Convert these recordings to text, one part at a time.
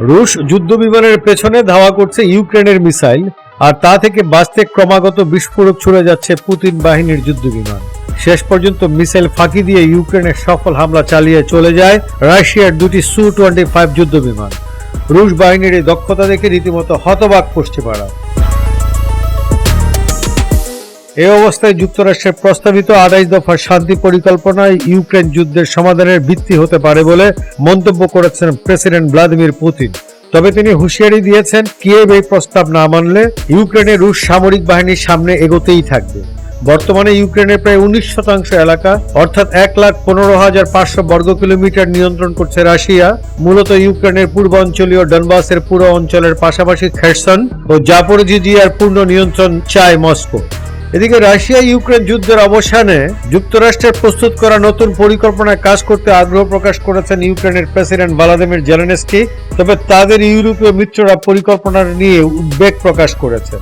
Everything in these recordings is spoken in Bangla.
রুশ যুদ্ধ বিমানের পেছনে ধাওয়া করছে ইউক্রেনের মিসাইল, আর তা থেকে বাঁচতে ক্রমাগত বিস্ফোরক ছুড়ে যাচ্ছে পুতিন বাহিনীর যুদ্ধ বিমান শেষ পর্যন্ত মিসাইল ফাঁকি দিয়ে ইউক্রেনের সফল হামলা চালিয়ে চলে যায় রাশিয়ার দুটি সু টোয়েন্টি ফাইভ যুদ্ধ বিমান রুশ বাহিনীর এই দক্ষতা দেখে রীতিমতো হতবাক পশ্চিমারা এই অবস্থায় যুক্তরাষ্ট্রের প্রস্তাবিত আড়াই দফার শান্তি পরিকল্পনায় ইউক্রেন যুদ্ধের সমাধানের ভিত্তি হতে পারে বলে মন্তব্য করেছেন প্রেসিডেন্ট ভ্লাদিমির পুতিন। তবে তিনি হুঁশিয়ারি দিয়েছেন, কিয়েভ এই প্রস্তাব না মানলে ইউক্রেনের রুশ সামরিক বাহিনীর সামনে এগোতেই থাকবে। বর্তমানে ইউক্রেনের প্রায় উনিশ শতাংশ এলাকা, অর্থাৎ এক লাখ পনেরো হাজার পাঁচশো বর্গ কিলোমিটার নিয়ন্ত্রণ করছে রাশিয়া, মূলত ইউক্রেনের পূর্বাঞ্চলীয় ডনবাসের পুরো অঞ্চলের পাশাপাশি খেরসন ও জাপরজিজিয়ার পূর্ণ নিয়ন্ত্রণ চায় মস্কো। এদিকে রাশিয়া ইউক্রেন যুদ্ধের অবসানে যুক্তরাষ্ট্রের প্রস্তুত করা নতুন পরিকল্পনায় কাজ করতে আগ্রহ প্রকাশ করেছেন ইউক্রেনের প্রেসিডেন্ট ভলাদিমির জেলেনস্কি, তবে তাদের ইউরোপীয় মিত্ররা পরিকল্পনা নিয়ে উদ্বেগ প্রকাশ করেছে।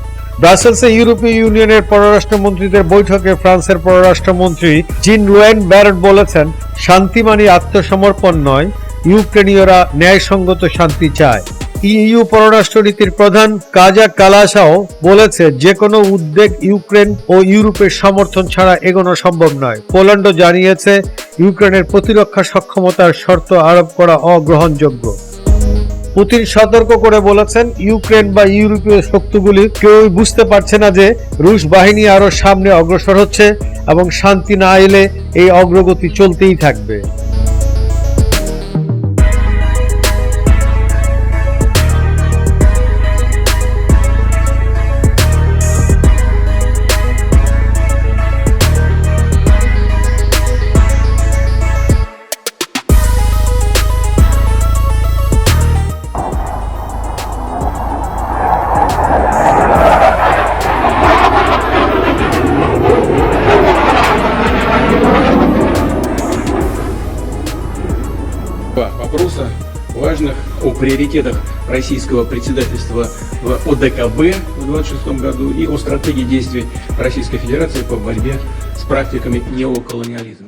ব্রাসেলসে ইউরোপীয় ইউনিয়নের পররাষ্ট্রমন্ত্রীদের বৈঠকে ফ্রান্সের পররাষ্ট্রমন্ত্রী জিন রুয়েন ব্যারট বলেছেন, শান্তি মানে আত্মসমর্পণ নয়, ইউক্রেনীয়রা ন্যায়সঙ্গত শান্তি চায়। ইইউ পররাষ্ট্রনীতির প্রধান কাজা কালাসাও বলেছে যে কোনো উদ্বেগ ইউক্রেন ও ইউরোপের সমর্থন ছাড়া এগোনো সম্ভব নয়। পোল্যান্ডও জানিয়েছে, ইউক্রেনের প্রতিরক্ষা সক্ষমতার শর্ত আরোপ করা অগ্রহণযোগ্য। পুতিন সতর্ক করে বলেছেন, ইউক্রেন বা ইউরোপীয় শক্তিগুলি কেউই বুঝতে পারছে না যে রুশ বাহিনী আরও সামনে অগ্রসর হচ্ছে এবং শান্তি না এলে এই অগ্রগতি চলতেই থাকবে। Два вопроса важных о приоритетах российского председательства в ОДКБ в 2026 году и о стратегии действий Российской Федерации по борьбе с практиками неоколониализма.